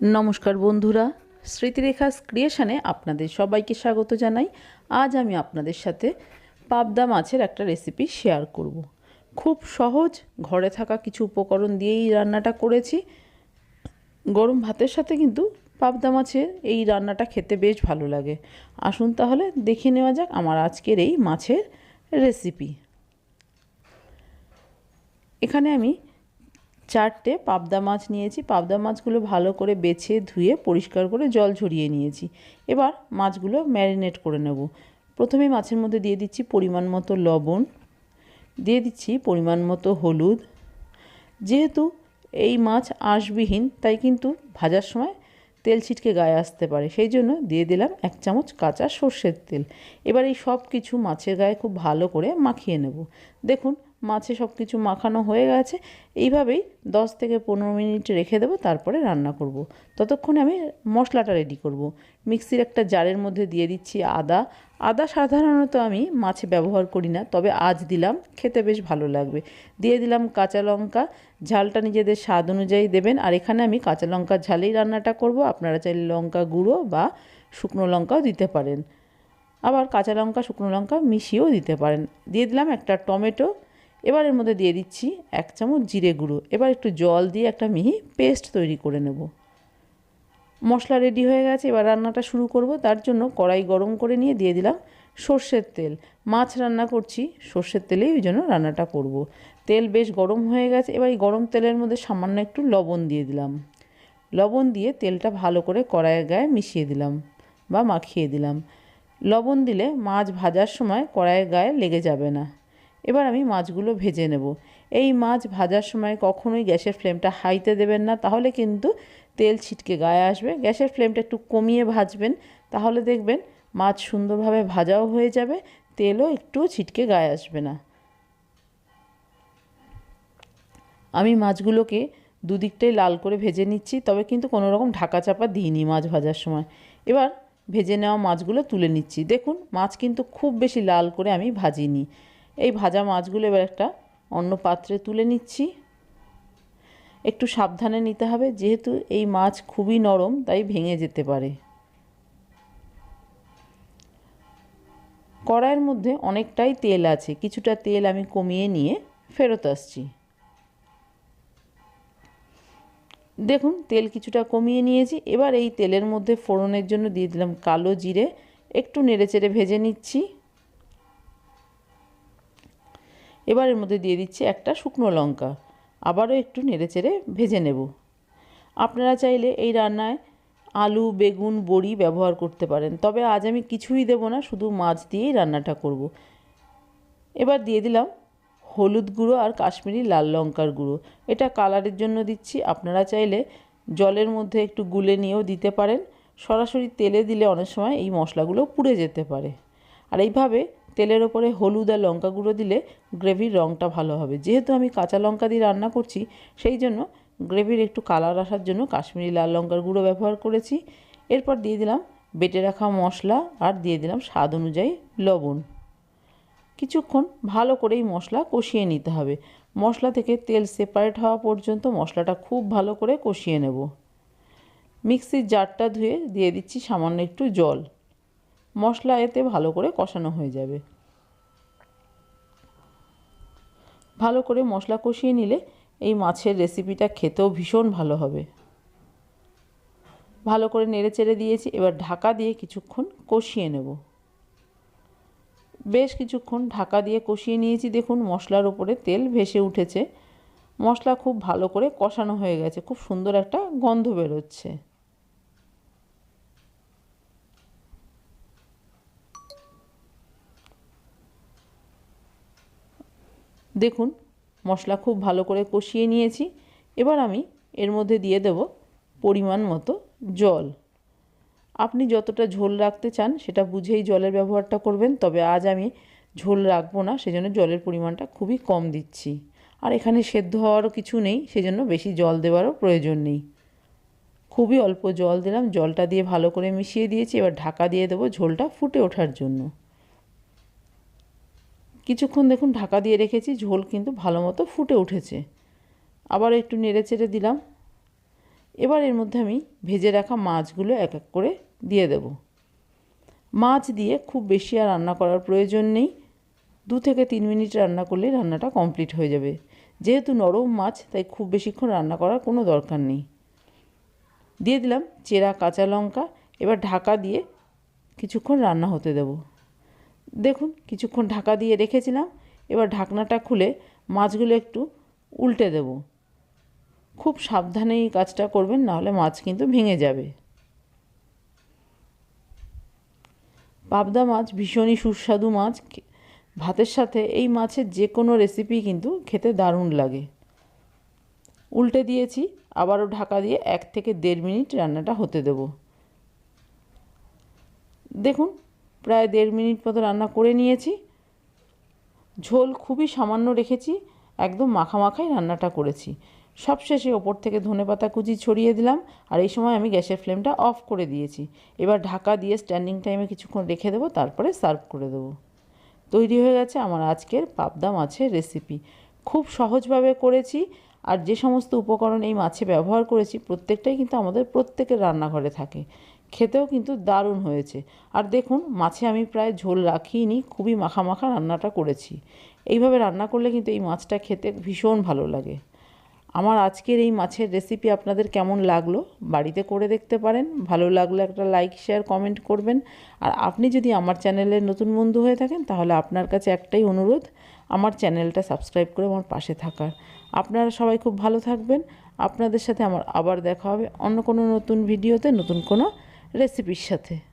নমস্কার বন্ধুরা স্মৃতিরেখা ক্রিয়েশনে আপনাদের সবাইকে স্বাগত জানাই। আজ আমি আপনাদের সাথে পাবদা মাছের একটা রেসিপি শেয়ার করব। খুব সহজ, ঘরে থাকা কিছু উপকরণ দিয়েই রান্নাটা করেছি। গরম ভাতের সাথে কিন্তু পাবদা মাছের এই রান্নাটা খেতে বেশ ভালো লাগে। আসুন তাহলে দেখে নেওয়া যাক আমার আজকের এই মাছের রেসিপি এখানে আমি চারটে পাবদা মাছ নিয়েছি। পাবদা মাছগুলো ভালো করে বেছে, ধুয়ে, পরিষ্কার করে জল ঝরিয়ে নিয়েছি। এবার মাছগুলো ম্যারিনেট করে নেব। প্রথমে মাছের মধ্যে দিয়ে দিচ্ছি পরিমাণ মতো লবণ, দিয়ে দিচ্ছি পরিমাণ মতো হলুদ। যেহেতু এই মাছ আঁশবিহীন তাই কিন্তু ভাজার সময় তেল ছিটকে গায়ে আসতে পারে। সেই জন্য দিয়ে দিলাম এক চামচ কাঁচা সর্ষের তেল। এবার এই সব কিছু মাছের গায়ে খুব ভালো করে মাখিয়ে নেব। দেখুন মাছে সব কিছু মাখানো হয়ে গেছে, এইভাবেই দশ থেকে পনেরো মিনিট রেখে দেবো, তারপরে রান্না করব। ততক্ষণে আমি মশলাটা রেডি করব। মিক্সির একটা জারের মধ্যে দিয়ে দিচ্ছি আদা। আদা সাধারণত আমি মাছে ব্যবহার করি না, তবে আজ দিলাম, খেতে বেশ ভালো লাগবে। দিয়ে দিলাম কাঁচা লঙ্কা, ঝালটা নিজেদের স্বাদ অনুযায়ী দেবেন, আর এখানে আমি কাঁচা লঙ্কা ঝালেই রান্নাটা করব। আপনারা চাইলে লঙ্কা গুঁড়ো বা শুকনো লঙ্কাও দিতে পারেন। আবার কাঁচা লঙ্কা, শুকনো লঙ্কা মিশিয়েও দিতে পারেন। দিয়ে দিলাম একটা টমেটো এবার এর মধ্যে দিয়ে দিচ্ছি এক চামচ জিরে গুঁড়ো। এবার একটু জল দিয়ে একটা মিহি পেস্ট তৈরি করে নেব। মশলা রেডি হয়ে গেছে, এবার রান্নাটা শুরু করব। তার জন্য কড়াই গরম করে নিয়ে দিয়ে দিলাম সর্ষের তেল। মাছ রান্না করছি, সর্ষের তেলেই ওই জন্য রান্নাটা করব। তেল বেশ গরম হয়ে গেছে, এবার এই গরম তেলের মধ্যে সামান্য একটু লবণ দিয়ে দিলাম। লবণ দিয়ে তেলটা ভালো করে কড়াইয়ের গায়ে মিশিয়ে দিলাম বা মাখিয়ে দিলাম। লবণ দিলে মাছ ভাজার সময় কড়াইয়ের গায়ে লেগে যাবে না। এবার আমি মাছগুলো ভেজে নেব। এই মাছ ভাজার সময় কখনোই গ্যাসের ফ্লেমটা হাইতে দেবেন না, তাহলে কিন্তু তেল ছিটকে গায়ে আসবে। গ্যাসের ফ্লেমটা একটু কমিয়ে ভাজবেন, তাহলে দেখবেন মাছ সুন্দরভাবে ভাজাও হয়ে যাবে, তেলও একটু ছিটকে গায়ে আসবে না। আমি মাছগুলোকে দুদিকটাই লাল করে ভেজে নিচ্ছি, তবে কিন্তু কোনো রকম ঢাকা চাপা দিইনি মাছ ভাজার সময়। এবার ভেজে নেওয়া মাছগুলো তুলে নিচ্ছি। দেখুন, মাছ কিন্তু খুব বেশি লাল করে আমি ভাজিনি। এই ভাজা মাছগুলো এবার একটা অন্য পাত্রে তুলে নিচ্ছি। একটু সাবধানে নিতে হবে, যেহেতু এই মাছ খুবই নরম, তাই ভেঙে যেতে পারে। কড়াইয়ের মধ্যে অনেকটাই তেল আছে, কিছুটা তেল আমি কমিয়ে নিয়ে ফেরত আসছি। দেখুন, তেল কিছুটা কমিয়ে নিয়েছি, এবার এই তেলের মধ্যে ফোড়নের জন্য দিয়ে দিলাম কালো জিরে, একটু নেড়েচেড়ে ভেজে নিচ্ছি। এবার এর মধ্যে দিয়ে দিচ্ছি একটা শুকনো লঙ্কা। আবারও একটু নেড়েচেড়ে ভেজে নেব। আপনারা চাইলে এই রান্নায় আলু, বেগুন, বড়ি ব্যবহার করতে পারেন। তবে আজ আমি কিছুই দেব না, শুধু মাছ দিয়েই রান্নাটা করব। এবার দিয়ে দিলাম হলুদ গুঁড়ো আর কাশ্মীরি লাল লঙ্কার গুঁড়ো। এটা কালারের জন্য দিচ্ছি। আপনারা চাইলে জলের মধ্যে একটু গুলে নিয়েও দিতে পারেন। সরাসরি তেলে দিলে অনেক সময় এই মশলাগুলো পুড়ে যেতে পারে। আর এইভাবে তেলের ওপরে হলুদ আর লঙ্কা গুঁড়ো দিলে গ্রেভির রঙটা ভালো হবে। যেহেতু আমি কাঁচা লঙ্কা দিয়ে রান্না করছি, সেই জন্য গ্রেভির একটু কালার আসার জন্য কাশ্মীরি লাল লঙ্কার গুঁড়ো ব্যবহার করেছি। এরপর দিয়ে দিলাম বেটে রাখা মশলা আর দিয়ে দিলাম স্বাদ অনুযায়ী লবণ। কিছুক্ষণ ভালো করেই মশলা কষিয়ে নিতে হবে। মশলা থেকে তেল সেপারেট হওয়া পর্যন্ত মশলাটা খুব ভালো করে কষিয়ে নেব। মিক্সির জারটা ধুয়ে দিয়ে দিচ্ছি সামান্য একটু জল। মশলা এতে ভালো করে কষানো হয়ে যাবে। ভালো করে মশলা কষিয়ে নিলে এই মাছের রেসিপিটা খেতেও ভীষণ ভালো হবে। ভালো করে নেড়ে চেড়ে দিয়েছি, এবার ঢাকা দিয়ে কিছুক্ষণ কষিয়ে নেব। বেশ কিছুক্ষণ ঢাকা দিয়ে কষিয়ে নিয়েছি, দেখুন মশলার উপরে তেল ভেসে উঠেছে। মশলা খুব ভালো করে কষানো হয়ে গেছে, খুব সুন্দর একটা গন্ধ বেরোচ্ছে। দেখুন, মশলা খুব ভালো করে কষিয়ে নিয়েছি। এবার আমি এর মধ্যে দিয়ে দেব পরিমাণ মতো জল। আপনি যতটা ঝোল রাখতে চান, সেটা বুঝেই জলের ব্যবহারটা করবেন, তবে আজ আমি ঝোল রাখব না, সেজন্য জলের পরিমাণটা খুবই কম দিচ্ছি। আর এখানে সেদ্ধ হওয়ারও কিছু নেই, সেজন্য বেশি জল দেওয়ারও প্রয়োজন নেই। খুবই অল্প জল দিলাম, জলটা দিয়ে ভালো করে মিশিয়ে দিয়েছি, এবার ঢাকা দিয়ে দেবো ঝোলটা ফুটে ওঠার জন্য। কিছুক্ষণ দেখুন ঢাকা দিয়ে রেখেছি, ঝোল কিন্তু ভালো মতো ফুটে উঠেছে। আবার একটু নেড়ে চেড়ে দিলাম। এবার এর মধ্যে আমি ভেজে রাখা মাছগুলো এক এক করে দিয়ে দেব। মাছ দিয়ে খুব বেশি আর রান্না করার প্রয়োজন নেই। দু থেকে তিন মিনিট রান্না করলেই রান্নাটা কমপ্লিট হয়ে যাবে। যেহেতু নরম মাছ, তাই খুব বেশিক্ষণ রান্না করার কোনো দরকার নেই। দিয়ে দিলাম চেরা কাঁচা লঙ্কা। এবার ঢাকা দিয়ে কিছুক্ষণ রান্না হতে দেব। দেখুন, কিছুক্ষণ ঢাকা দিয়ে রেখেছিলাম। এবার ঢাকনাটা খুলে মাছগুলো একটু উল্টে দেব। খুব সাবধানে এই কাজটা করবেন নাহলে মাছ কিন্তু ভেঙে যাবে। পাবদা মাছ ভীষণই সুস্বাদু মাছ। ভাতের সাথে এই মাছের যে কোনো রেসিপি কিন্তু খেতে দারুণ লাগে। উল্টে দিয়েছি, আবারও ঢাকা দিয়ে এক থেকে দেড় মিনিট রান্নাটা হতে দেব। দেখুন প্রায় দেড় মিনিট মতো রান্না করে নিয়েছি। ঝোল খুবই সামান্য রেখেছি, একদম মাখা মাখাই রান্নাটা করেছি। সবশেষে ওপর থেকে ধনেপাতা কুচি ছড়িয়ে দিলাম আর এই সময় আমি গ্যাসের ফ্লেমটা অফ করে দিয়েছি। এবার ঢাকা দিয়ে স্ট্যান্ডিং টাইমে কিছুক্ষণ রেখে দেবো, তারপরে সার্ভ করে দেবো। তৈরি হয়ে গেছে আমার আজকের পাবদা মাছের রেসিপি। খুব সহজভাবে করেছি আর যে সমস্ত উপকরণ এই মাছে ব্যবহার করেছি, প্রত্যেকটাই কিন্তু আমাদের প্রত্যেকের রান্নাঘরে থাকে। খেতেও কিন্তু দারুণ হয়েছে। আর দেখুন, মাছে আমি প্রায় ঝোল রাখিনি, খুবই মাখা মাখা রান্নাটা করেছি। এইভাবে রান্না করলে কিন্তু এই মাছটা খেতে ভীষণ ভালো লাগে। আমার আজকের এই মাছের রেসিপি আপনাদের কেমন লাগল? বাড়িতে করে দেখতে পারেন। ভালো লাগলে একটা লাইক শেয়ার কমেন্ট করবেন। আর আপনি যদি আমার চ্যানেলের নতুন বন্ধু হয়ে থাকেন, তাহলে আপনার কাছে একটাই অনুরোধ, আমার চ্যানেলটা সাবস্ক্রাইব করে আমার পাশে থাকার। আপনারা সবাই খুব ভালো থাকবেন। আপনাদের সাথে আমার আবার দেখা হবে অন্য কোনো নতুন ভিডিওতে নতুন কোনো রেসিপির সাথে।